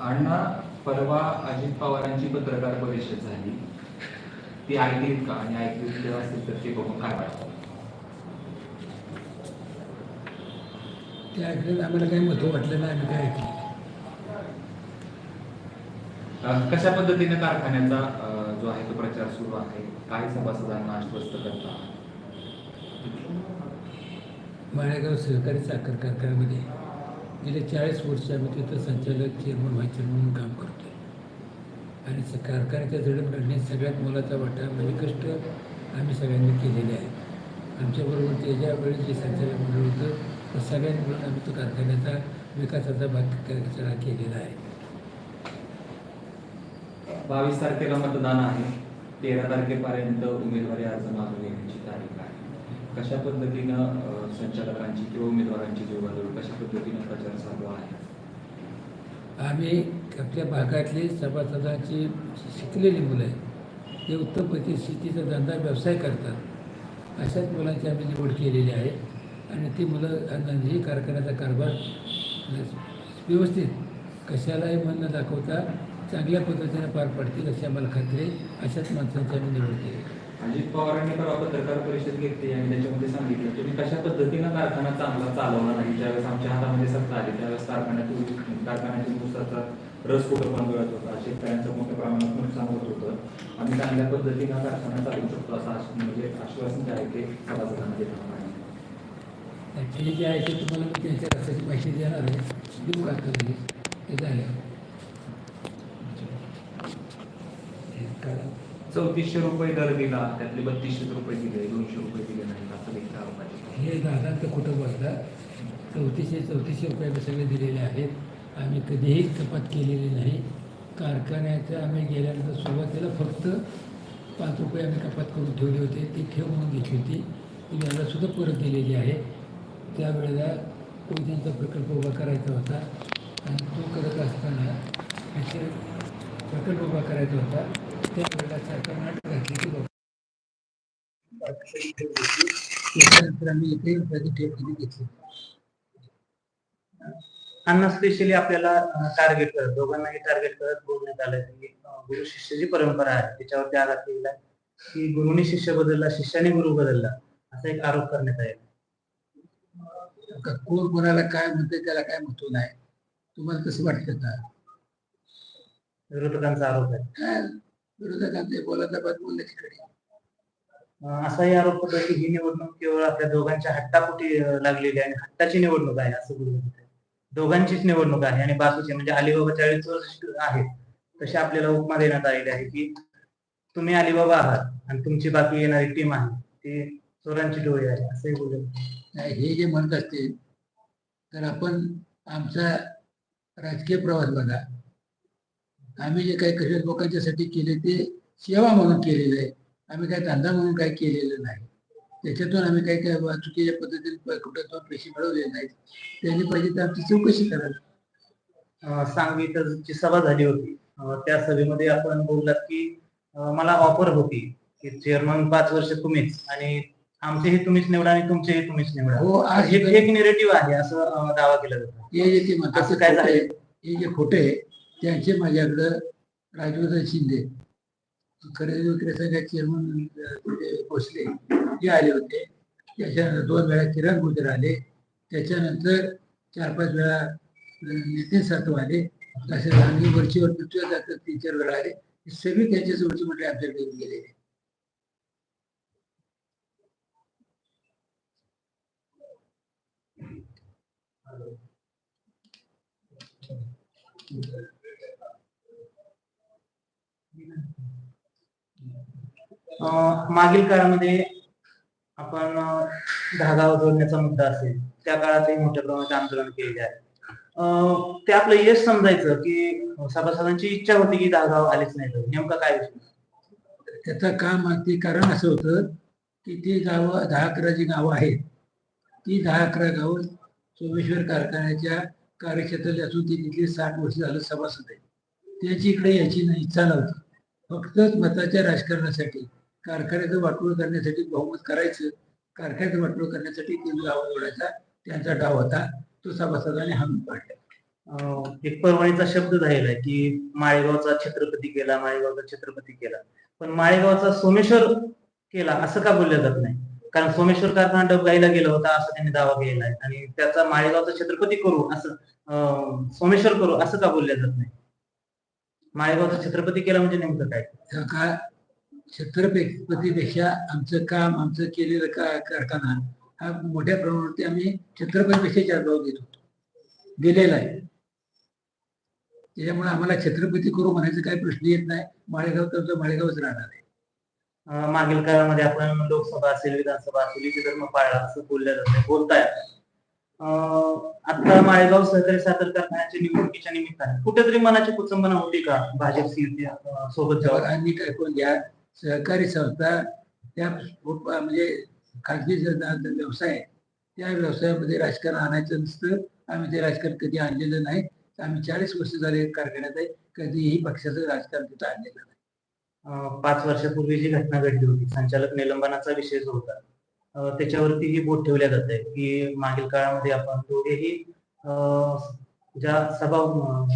अण्णा परवा अजित पवारांची पत्रकार परिषद झाली. ती ऐकलीत का? आणि ऐकली असेल तर ते बघून काय वाटतं? ते आम्हाला काही महत्त्व वाटलं नाही आम्ही काय ऐकलं. कशा पद्धतीने कारखान्याचा जो आहे तो प्रचार सुरू आहे? काय सभासदांना आश्वस्त करता? माळेगाव सहकारी साखर कारखान्यामध्ये गेल्या चाळीस वर्ष आम्ही तिथं संचालक चेअरमन व्हाईस चेअरमन म्हणून काम करतोय. आणि स कारखान्याच्या जडणघडणीत सगळ्यात मोलाचा वाटा म्हणजे कष्ट आम्ही सगळ्यांनी केलेले आहेत. आमच्याबरोबर ते ज्यावेळी जे संचालक मंडळ होतं तर सगळ्यांनी मिळून आम्ही तो कारखान्याचा विकासाचा भाग क- सगळा केलेला आहे. बावीस तारखेला मतदान आहे. तेरा तारखेपर्यंत उमेदवारी अर्ज मागून घेण्याची तारीख आहे. कशा पद्धतीनं संचालकांची किंवा उमेदवारांची जुळवाजुळव कशा पद्धतीने प्रचार चालू आहे? आम्ही आपल्या भागातली सभासदांची शिकलेली मुलं आहेत. ते उत्तमपैकी शेतीचा धंदा व्यवसाय करतात. अशाच मुलांची आम्ही निवड केलेली आहे. आणि ती मुलं अंदाजे कारखान्याचा कारभार व्यवस्थित कशालाही मन न दाखवता चांगल्या पद्धतीने पार पडतील अशी आम्हाला खात्री अशाच माणसांची आम्ही निवड केली अजित पवारांनी परवा पत्रकार परिषद घेतली आणि त्याच्यामध्ये सांगितलं तुम्ही कशा पद्धतीनं कारखाना चांगला चालवला नाही? ज्यावेळेस आमच्या हातामध्ये सत्ता आली त्यावेळेस कारखान्यातून कारखान्याचे ऊसाचा रस कुठं पण मिळत होता. शेतकऱ्यांचं मोठ्या प्रमाणात नुकसान होत होतं. आम्ही चांगल्या पद्धतीनं कारखाना चालवू शकतो असं म्हणजे आश्वासन जे आहे ते सभासदांना देताना ॲक्च्युली जे आहे ते तुम्हाला मी त्यांच्या रस्त्याची माहिती देणार आहे? देऊ का ते झाल्यावर हे करा. चौतीसशे रुपये दर दिला. त्यातले बत्तीसशे रुपये दिले दोनशे रुपये दिले नाही असं देखील आरोपाचे हे दादा तर कुठं बोलतात चौतीसशे चौतीसशे रुपये सगळे दिलेले आहेत. आम्ही कधीही कपात केलेली नाही. कारखान्याचं आम्ही गेल्यानंतर सुरुवातीला फक्त पाच रुपये आम्ही कपात करून ठेवले होते. ती ठेव म्हणून घेतली होती. ती यालासुद्धा परत दिलेली आहे. त्यावेळेला कोयत्यांचा प्रकल्प उभा करायचा होता? आणि तो करत असताना त्याचे प्रकल्प उभा करायचा होता. नाटक घातली की बाबा त्याच्यानंतर आम्ही एकही रुपयाची ठेव कधी घेतली अण्णा स्पेशली आपल्याला टार्गेट करत दोघांनाही टार्गेट करत बोलण्यात आलं की अं, गुरु शिष्य जी परंपरा आहे त्याच्यावरती आघात केलेला की गुरुनी शिष्य बदलला शिष्याने गुरु बदलला असा एक आरोप करण्यात आला. कोण कोणाला काय म्हणते त्याला काय महत्त्व नाही. तुम्हाला कसं वाटतं का? विरोधकांचा आरोप आहे. विरोधकांचे बोलायचा बाद बोलण्याची कडे अं, असाही आरोप होता की ही निवडणूक केवळ आपल्या दोघांच्या हट्टापोटी लागलेली आहे आणि हट्टाची निवडणूक आहे असं गुरु म्हणतात. दोघांचीच निवडणूक आहे आणि बाकीचे म्हणजे अलिबाबा चाळीस वर्ष आहेत तसे आपल्याला उपमा देण्यात आलेली आहे की तुम्ही अलिबाबा आहात आणि तुमची बाकी येणारी टीम आहे ती चोरांची डोळी आहे असंही बोलत हे जे म्हणत असतील तर आपण आमचा राजकीय प्रवास बघा. आम्ही जे काही कशा लोकांच्यासाठी केले ते सेवा म्हणून केलेलं आहे. आम्ही काही धंदा म्हणून काही केलेलं नाही. त्याच्यातून आम्ही काही वा- चुकीच्या पद्धतीने कुठं पैसे मिळवले नाहीत. त्यांनी पाहिजे तर आमची चौकशी करावी. जी सभा झाली होती त्या सभेमध्ये आपण बोललात की मला ऑफर होती की चेअरमन पाच वर्ष तुम्हीच आणि आमचेही तुम्हीच निवडा आणि तुमचेही तुम्हीच निवडा. हो हे एक निरेटिव्ह आहे असं दावा केला जातो. हे जे ते म्हणतात काय. झालं? हे जे खोटे आहे त्यांचे माझ्याकडं राजवर्धन शिंदे. खरेदी विक्री संघाचे चेअरमन भोसले जे आले होते. त्याच्यानंतर दोन वेळा किरण गुजर आले. त्याच्यानंतर चार पाच वेळा नितीन सातव आले. तसे रांगी वरचीवर पृथ्वी जातात तीन चार वेळा आले. हे सगळे त्यांच्या जवळची मंडळी आमच्याकडे येऊन गेलेले. you. मागील काळामध्ये आपण धागा जोडण्याचा मुद्दा असेल त्या काळातही मोठ्या प्रमाणात आंदोलन केलेले आहे. अं, ते आपलं यश समजायचं की सभासदांची इच्छा होती की धागा आलेच नाही तर नेमका काय विषय? त्याचं काम ते कारण असं होतं की ती गावं दहा अकरा जी गावं आहेत ती दहा अकरा गावं सोमेश्वर कारखान्याच्या कार्यक्षेत्रात असून ती तिथली साठ वर्ष झालं सभासद आहे त्याची इकडे याची इच्छा नव्हती. फक्तच मताच्या राजकारणासाठी कारखान्याचं वाटोळ करण्यासाठी बहुमत करायचं कारखान्याचं वाटोळ करण्यासाठी केंद्र गावं त्यांचा डाव होता तो सभासदाने हमी पाडला. एक परवाणीचा शब्द राहिलाय की माळेगावचा छत्रपती केला माळेगावचा छत्रपती केला. पण माळेगावचा सोमेश्वर केला असं का बोललं जात नाही? कारण सोमेश्वर कारखाना डबगाईला गेला होता असं त्यांनी दावा केलेला आहे. आणि त्याचा माळेगावचा छत्रपती करू असं अं, सोमेश्वर करू असं का बोललं जात नाही? माळेगावचा छत्रपती केला म्हणजे नेमकं काय? त्या का छत्रपतीपेक्षा आमचं काम आमचं केलेलं का कारखाना हा मोठ्या प्रमाणावरती आम्ही छत्रपतीपेक्षा चार भाव घेत होतो. दिलेला आहे. त्याच्यामुळे आम्हाला छत्रपती करू म्हणायचं काही प्रश्न येत नाही. माळेगाव तर माळेगावच राहणार आहे. मागील काळामध्ये आपण लोकसभा असेल विधानसभा असेल धर्म पाळला असं बोलल्या जातं बोलताय आता माळेगाव सहकारी साखर कारखान्याच्या निवडणुकीच्या निमित्ताने कुठेतरी मनाची कुचंबना होती का भाजप सोबत जेव्हा तेव्हा आम्ही काय करून घ्या सहकारी संस्था त्या म्हणजे खाजगी व्यवसाय त्या व्यवसायामध्ये राजकारण आणायचं नसतं. आम्ही ते राजकारण कधी आणलेलं नाही. आम्ही चाळीस वर्ष झाले कारखान्यात आहे. कधीही पक्षाचं राजकारण तिथं आणलेलं नाही. पाच वर्षापूर्वी जी घटना घडली होती संचालक निलंबनाचा विषय जो होता त्याच्यावरती ही बोट ठेवल्या जात आहे की मागील काळामध्ये आपण दोघेही अं, ज्या सभा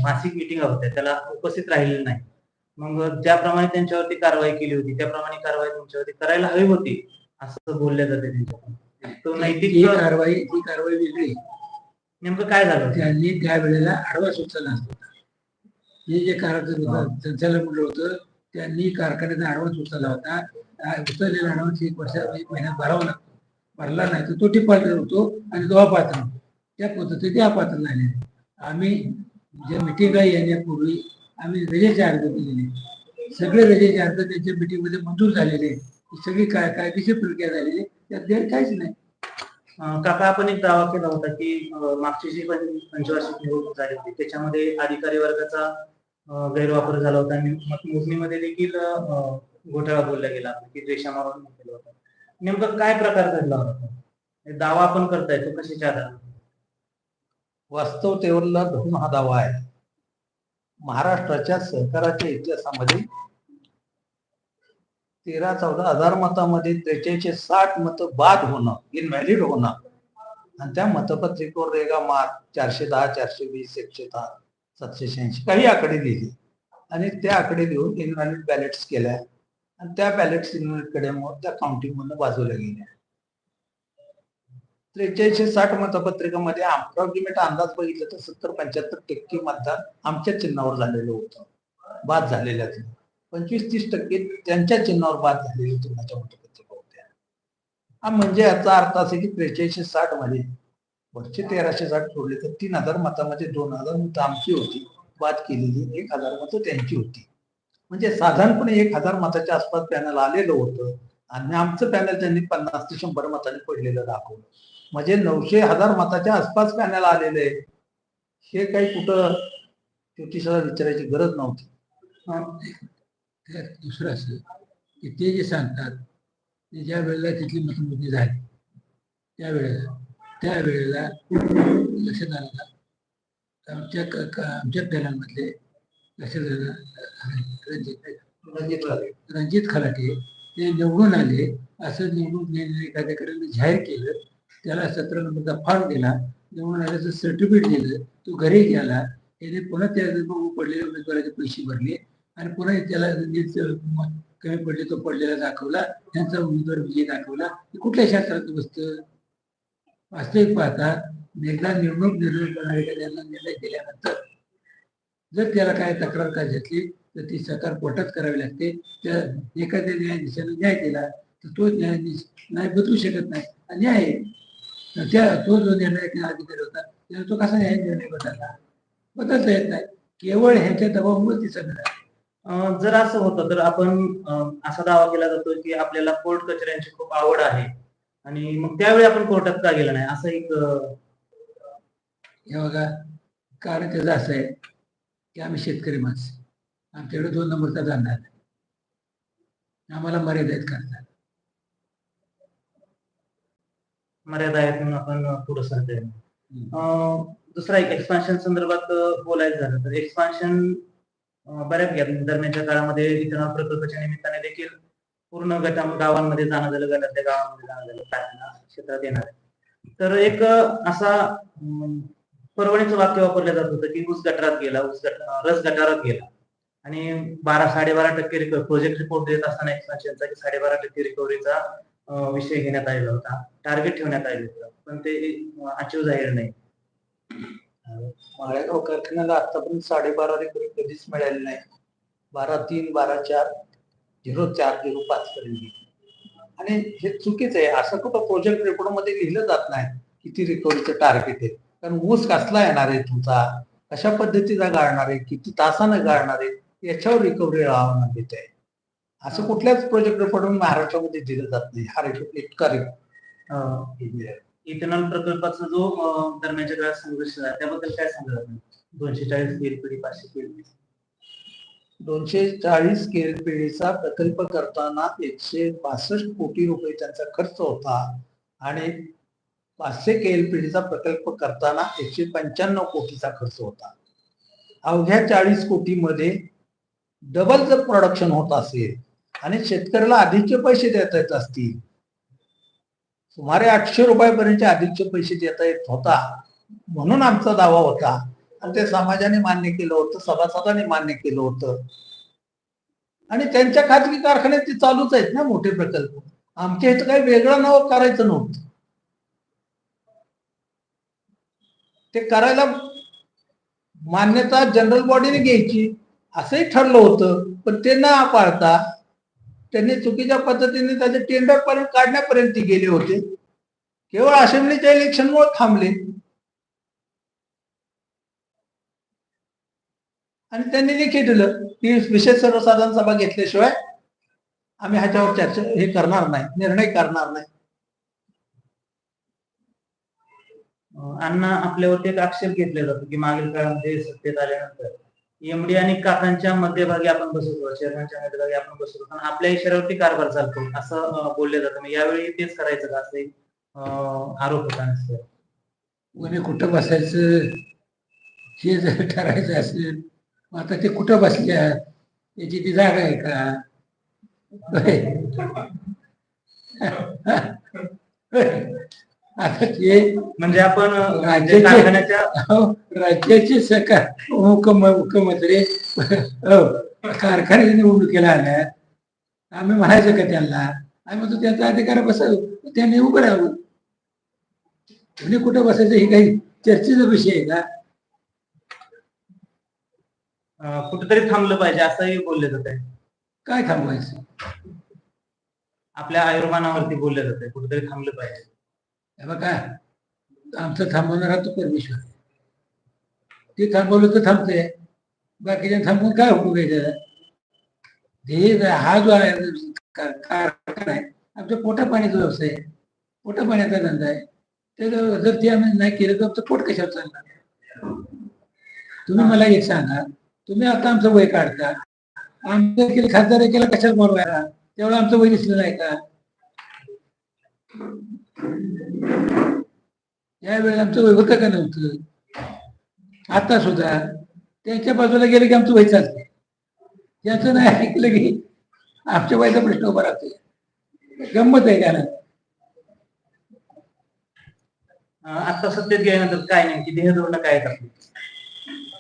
मासिक मिटिंग होत्या त्याला उपस्थित राहिले नाही. मग ज्याप्रमाणे त्यांच्यावरती कारवाई केली होती त्याप्रमाणे कारवाई तुमच्यावरती करायला हवी होती असं बोलल्या जाते त्यांच्याकडून. तो नैतिक कारवाई ही कारवाई वेगळी. नेमकं काय झालं त्यांनी त्यावेळेला आडवा सुचला असता हे जे कारखाना संचालक मंडळ होतं त्यांनी कारखान्याचा आडवा उचलला होता. उचललेला आडवा एक वर्षा एक महिन्यात भरावा लागतो. भरला नाही तर तो पात्र होतो आणि तो अपात्र होतो. त्या पद्धतीने अपात्र झाले. आम्ही ज्या मिटिंगला येण्यापूर्वी आम्ही रजेचे अर्ज केलेले. सगळे रजेचे अर्ज त्यांच्या मिटिंगमध्ये मंजूर झालेले. सगळी काय कायदेशीर प्रक्रिया झालेली. आहे. त्यात गैर काहीच नाही. काका आपण एक दावा केला होता की मागची जी पण पंचवार्षिक निवडणूक झाली होती त्याच्यामध्ये अधिकारी वर्गाचा गैरवापर झाला होता आणि मतमोजणीमध्ये देखील घोटाळा बोलला गेला की द्वेषामारून केला होता. नेमकं काय प्रकार घडला होता? दावा आपण करताय तो कशाच्या आधारावर? वास्तवतेवरला धरून हा दावा आहे. महाराष्ट्राच्या सहकाराच्या इतिहासामध्ये तेरा चौदा हजार मतामध्ये त्रेचाळीसशे साठ मत बाद होणं इनव्हॅलिड होणं. आणि त्या मतपत्रिकेवर रेगा मार्क चारशे दहा चारशे वीस एकशे दहा सातशे शहाऐंशी काही आकडे लिहिली. आणि त्या आकडे लिहून इनव्हॅलिड बॅलेट्स केल्या. आणि त्या बॅलेट्स इनव्हॅलिड मग त्या काउंटिंगमधून मधून गेल्या. त्रेचाळीसशे साठ मतपत्रिकामध्ये अप्रॉक्सिमेट अंदाज बघितलं तर सत्तर पंच्याहत्तर टक्के मतदान आमच्या चिन्हावर झालेलं होतं. बाद झालेल्या पंचवीस तीस टक्के त्यांच्या चिन्हावर बाद झालेले चिन्हाच्या मतपत्रिका होत्या. हा म्हणजे याचा अर्थ असा की त्रेचाळीसशे साठमध्ये वरचे तेराशे साठ सोडले तर तीन हजार मतामध्ये दोन हजार मतं आमची होती. बाद केलेली एक हजार मतं त्यांची होती. म्हणजे साधारणपणे एक हजार मताच्या आसपास पॅनल आलेलं होतं. आणि आमचं पॅनल त्यांनी पन्नास ते शंभर मताने पडलेलं दाखवलं. म्हणजे नऊशे हजार मताच्या आसपास पॅनल आलेलं. आहे. हे काही कुठं ज्योतिषाला विचारायची गरज नव्हती. दुसरं असं की ते जे सांगतात ते ज्या वेळेला तिथली मतमोजणी झाली त्यावेळेला त्यावेळेला लक्षात आलं आमच्या क- आमच्या पॅनलमधले रणजित रणजित खराटे ते निवडून आले. असं निवडून निर्णय कार्यकाऱ्याने जाहीर केलं. त्याला सतरा नंबरचा फॉर्म दिला. निवडून आल्याचं सर्टिफिकेट दिलं. तो घरी गेला. त्याने पुन्हा त्या पडलेल्या उमेदवाराचे पैसे भरले. आणि पुन्हा त्याला रणजित कमी पडले तो पडलेला दाखवला. त्यांचा उमेदवार विजय दाखवला. कुठल्या शास्त्रात बसतं? वास्तविक पाहता एकदा निवडणूक निर्णय करणाऱ्या त्यांना निर्णय केल्यानंतर जर त्याला काय तक्रार काय घेतली तर ती सरकार कोर्टात करावी लागते. त्या एखाद्या न्यायाधीशाने न्याय दिला तर तो न्यायाधीश न्याय बदलू शकत नाही. आणि न्याय त्या तो जो निर्णय अधिकारी होता त्याने तो कसा न्याय निर्णय बदलला? बदलता येत नाही. केवळ ह्याच्या दबावामुळे ती सगळं जर असं होतं तर आपण असा दावा केला जातो की आपल्याला कोर्ट कचऱ्यांची खूप आवड आहे. आणि मग त्यावेळी आपण कोर्टात का गेलं नाही? असं एक हे बघा कारण त्याचं असं आहे. की आम्ही शेतकरी माणसं आमच्याकडे दोन नंबरचा धंदा नाही आम्हाला मर्यादित करतात मर्यादा आहेत म्हणून आपण पुढे अं, दुसरा एक एक्सपान्शन संदर्भात बोलायचं झालं तर एक्सपान्शन बऱ्याच घ्या- दरम्यानच्या काळामध्ये इथेनॉल प्रकल्पाच्या निमित्ताने देखील पूर्ण गटा गावांमध्ये जाणं झालं गटातल्या गावांमध्ये जाणं झालं कारखाना क्षेत्रात येणार तर एक असा परवणीचं वाक्य वापरलं जात होतं की ऊस गटारात गेला ऊस गट रस गटारात गेला. आणि बारा साडेबारा टक्के प्रोजेक्ट रिपोर्ट देत असताना एक्सपान्शनचा की साडेबारा टक्के रिकव्हरीचा विषय घेण्यात आलेला होता. टार्गेट ठेवण्यात आलेलं होतं. पण ते अचीव झालेलं नाही. माळेगाव कारखान्याला आतापर्यंत साडेबारा रिकव्हरी कधीच मिळाली नाही. बारा तीन बारा चार झिरो चार झिरो पाच पर्यंत. आणि हे चुकीचं आहे. असं कुठं प्रोजेक्ट रिपोर्टमध्ये लिहिलं जात नाही किती रिकव्हरीचं टार्गेट आहे. कारण ऊस कसला येणार आहे तुमचा? कशा पद्धतीचा गाळणार आहे? किती तासानं गाळणार आहे? याच्यावर रिकव्हरी राहणं देत आहे असं कुठल्याच प्रोजेक्ट रिपोर्ट महाराष्ट्रामध्ये दिलं जात नाही. हा इतका इथेनॉल प्रकल्पाचा जो दरम्यानच्या काळात संघर्ष झाला त्याबद्दल काय आपण? दोनशे चाळीस पिढी पाचशे पिढी दोनशे चाळीस केल पिढीचा प्रकल्प करताना एकशे बासष्ट कोटी रुपये त्यांचा खर्च होता आणि पाचशे केल पिढीचा प्रकल्प करताना एकशे पंच्याण्णव कोटीचा खर्च होता. अवघ्या चाळीस कोटीमध्ये डबल जर प्रोडक्शन होत असेल आणि शेतकऱ्याला अधिकचे पैसे देता येत असतील सुमारे आठशे रुपयापर्यंतचे अधिकचे पैसे देता येत होता म्हणून आमचा दावा होता. आणि ते समाजाने मान्य केलं होतं सभासदांनी मान्य केलं होतं. आणि त्यांच्या खाजगी कारखान्यात ते चालूच आहेत ना मोठे प्रकल्प. आमच्या इथं काही वेगळं नाव करायचं नव्हतं. ते करायला मान्यता जनरल बॉडीने घ्यायची. असंही ठरलं होतं पण ते न पाळता त्यांनी चुकीच्या पद्धतीने त्याचे टेंडर पर्यंत काढण्यापर्यंत गेले होते. केवळ असेंब्लीच्या इलेक्शनमुळे थांबले. आणि त्यांनी लिखी दिलं. की विशेष सर्वसाधारण सभा घेतल्याशिवाय आम्ही ह्याच्यावर चर्चा हे करणार नाही निर्णय करणार नाही अं, अण्णा आपल्यावरती एक आक्षेप घेतला जातो की मागील काळामध्ये सत्तेत आल्यानंतर एमडी आणि काकांच्या मध्यभागी आपण बसवतो चेअरमनच्या मध्यभागी आपण बसवतो पण आपल्या इशाऱ्यावरती कारभार चालतो. असं बोललं जातं. मग यावेळी तेच करायचं का? असं आरोप होता. कोणी कुठं बसायचं? हे जर ठरायचं असेल आता ते कुठं बसल्या? याची ती जागा आहे का? म्हणजे आपण राज्याचे- कारखान्याच्या अहो, राज्याचे सरकार मुख्यम मुख्यमंत्री हो, कारखान्याच्या निवडणुकीला आल्या आम्ही म्हणायचं का त्यांना? आम्ही म्हणतो त्यांचा अधिकार बसावं त्यांनी उभं राहावं. कोणी कुठं बसायचं हे काही चर्चेचा विषय आहे का? कुठेतरी थांबलं पाहिजे असंही बोलले जात आहे. काय थांबवायचं? आपल्या आयुर्मानावरती बोलले जात आहे कुठेतरी थांबलं पाहिजे. हे बघा आमचं थांबवणार तो परमेश्वर. ते थांबवलं तर थांबते बाकीच्या थांबवून काय उपयोग आहे त्याला? हे हा जो आहे कारखाना आहे. आमच्या पोटा पाण्याचा व्यवसाय आहे. पोटा पाण्याचा धंदा आहे. तर जर जर ते आम्ही नाही केलं तर आमचं पोट कशावर चालणार तुम्ही मला एक सांगा तुम्ही आता आमचं वय काढता. आमचं केलं खासदार केला कशाला बोलवायला? तेवढं आमचं वय दिसलं नाही का? यावेळेला आमचं वय होतं का नव्हतं? आता सुद्धा. त्यांच्या बाजूला गेलं की आमचं वय चालते त्याचं नाही ऐकलं की आमच्या वयाचा प्रश्न उभा राहतोय. गंमत आहे का ना आता सत्तेत गेल्यानंतर काय नेमकी देहधोरणं काय आपली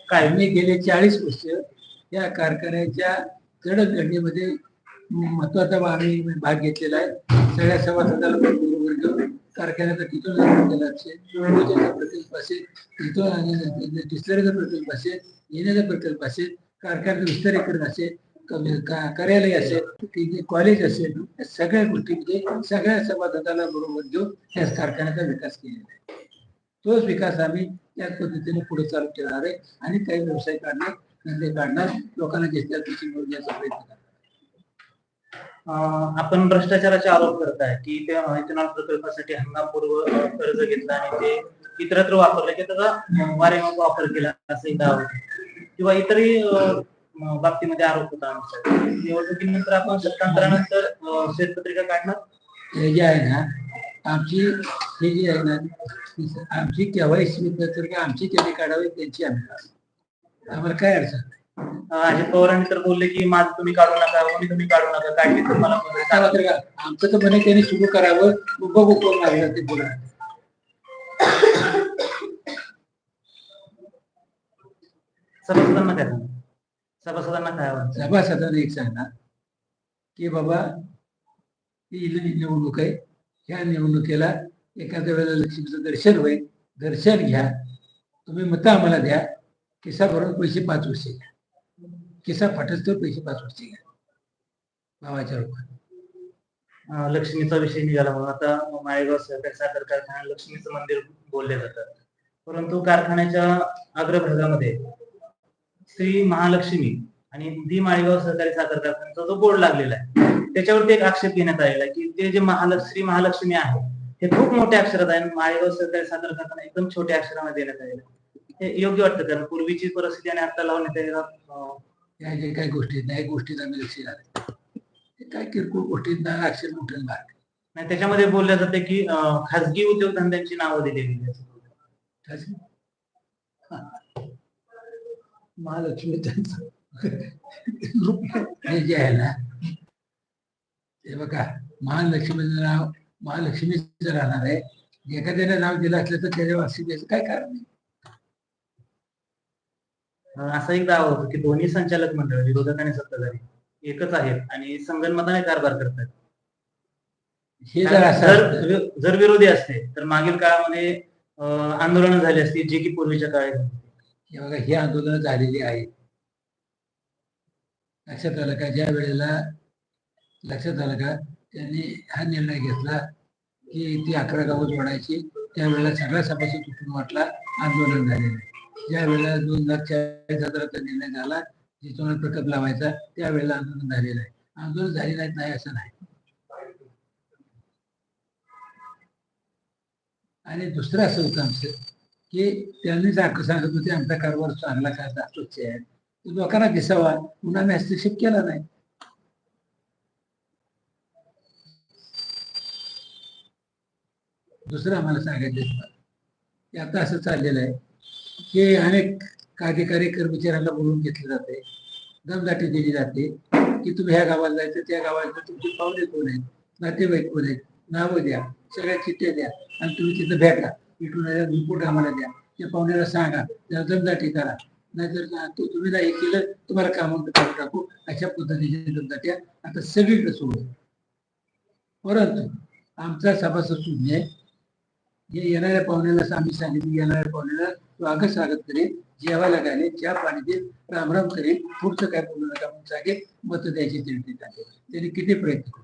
काय मी गेले चाळीस वर्ष या कारखान्याच्या जडणघडणीमध्ये महत्त्वाचा आम्ही भाग घेतलेला आहे. सगळ्या सभासदाला वर्ग कारखान्याचा तिथून केला असेल नियोजनाचा प्रकल्प असेल तिथून आणि डिस्लरीचा प्रकल्प असेल येण्याचा प्रकल्प असेल कारखान्याचं विस्तारीकरण असेल कार्यालय असेल कॉलेज असेल या सगळ्या गोष्टीमध्ये म्हणजे सगळ्या सभासदाला बरोबर देऊन या कारखान्याचा विकास केलेला आहे. तोच विकास आम्ही त्याच पद्धतीने पुढे चालू ठेवणार आहे आणि काही व्यवसाय काढणार धंदे काढणार लोकांना घेतल्या प्रयत्न करणार. आपण भ्रष्टाचाराचे आरोप करताय की ते इथेनॉल प्रकल्पासाठी हंगामपूर्व कर्ज घेतलं आणि ते इतरत्र वापरलं की त्याचा अं, वारेमाप वापर केला असंही दावा किंवा इतरही बाबतीमध्ये आरोप होता आमचा. निवडणुकीनंतर आपण सत्तांतरानंतर श्वेतपत्रिका काढणार? हे जे आहे ना आमची हे जी आहे ना आमची केवायसी तर आमची त्यांनी काढावी त्यांची आम्ही आम्हाला काय अडचण? पवारांनी तर बोलले की माझं तुम्ही काढू नका कोणी तुम्ही काढू नका काढली तर मला मदत काय करा. मात्र का आमचं तर म्हणे त्यांनी सुरू करावं बघू कोण लागलं ते बोला सभासदांना काय सांगा सभासदांना काय सभासदांना एक सांगणार की बाबा ही निवडणूक आहे ह्या निवडणुकीला एखाद्या वेळेला लक्ष्मीचं दर्शन होईल दर्शन घ्या तुम्ही मतं आम्हाला द्या किसा भरून पैसे पाच वर्षे घ्या किसा फाटस तर पैसे पाच वर्षे भावाच्या रूपात. अं, लक्ष्मीचा विषय निघाला म्हणून. आता माळेगाव सहकारी साखर कारखाना लक्ष्मीचं मंदिर बोलले जातात. परंतु कारखान्याच्या अग्रभागामध्ये श्री महालक्ष्मी आणि दी माळेगाव सहकारी साखर कारखान्याचा जो बोर्ड लागलेला आहे त्याच्यावरती एक आक्षेप घेण्यात आलेला आहे की ते जे महालक्ष्मी श्री महालक्ष्मी आहे हे खूप मोठ्या अक्षरात आहे. आणि माळेगाव सहकारी साखर कारखाना एकदम छोट्या अक्षरामध्ये देण्यात आलेला आहे. हे योग्य वाटतं कारण पूर्वीची परिस्थिती आणि आता लावण्यात आलेला अं, या जे काही गोष्टी आहेत, त्या गोष्टीत आम्ही लक्ष घालतो हे काय किरकोळ गोष्टींना अक्षर मोठं मार्ग नाही त्याच्यामध्ये बोललं जाते की अं, खाजगी उद्योगधंद्यांची नावं दिलेली महालक्ष्मी त्यांचं. हे जे आहे ना ते बघा महालक्ष्मीचं नाव महालक्ष्मीचं राहणार आहे. एखाद्याने नाव दिलं असलं तर त्याच्या वासी द्यायचं काय कारण नाही असा एक दावा होतो की दोन्ही संचालक मंडळ विरोधक आणि सत्ताधारी एकच आहेत आणि संगनमताने कारभार करतात. हे जर जर विरोधी असते तर मागील काळामध्ये आंदोलनं झाली असती जे की पूर्वीच्या काळी झाली. हे बघा ही आंदोलनं झालेली आहेत. लक्षात आलं का? ज्या वेळेला लक्षात आलं का? त्यांनी हा निर्णय घेतला की ती अकरा गावं जोडायची. त्यावेळेला सगळा सभासद तुटून वाटला आंदोलन झालेलं आहे. ज्या वेळेला दोन लाख चाळीस हजाराचा निर्णय झाला जिथून प्रकल्प लावायचा त्यावेळेला आंदोलन झालेलं आहे. आंदोलन झाले नाहीत नाही असं नाही. आणि दुसरं असं होतं आमचं की त्यांनी सारखं सांगत होते आमचा कारभार चांगला का स्वच्छ आहे. लोकांना दिसावा पुन्हा आम्ही हस्तक्षेप केला नाही. दुसरं आम्हाला सांगायचं की आता असं चाललेलं आहे. हे अनेक कार्यकारी कर्मचाऱ्यांना बोलवून घेतले जाते. दमदाटी दिली जाते की तुम्ही ह्या गावाला जायचं त्या गावाला तुमचे पाहुणे कोण आहेत? नातेवाईक कोण आहेत? नावं द्या सगळ्या चिठ्ठ्या द्या आणि तुम्ही तिथं भेटा भेटून रिपोर्ट आम्हाला द्या. त्या पाहुण्याला सांगा त्याला दमदाटी करा. नाहीतर ना- तू तुम्ही नाही केलं तुम्हाला कामावर काढून टाकू. अशा पद्धतीच्या दमदाट्या आता सगळीकडे सोडू परंतु आमचा सभासद शून्य हे येणाऱ्या पाहुण्याला आम्ही सांगितलं येणाऱ्या पाहुण्याला स्वागत स्वागत करेल जेवायला घालेल चहा पाणी देईल रामराम करेल पुढचं काय बोलू नका म्हणून सांगेल मत द्यायची त्यांनी. त्यांनी किती प्रयत्न करू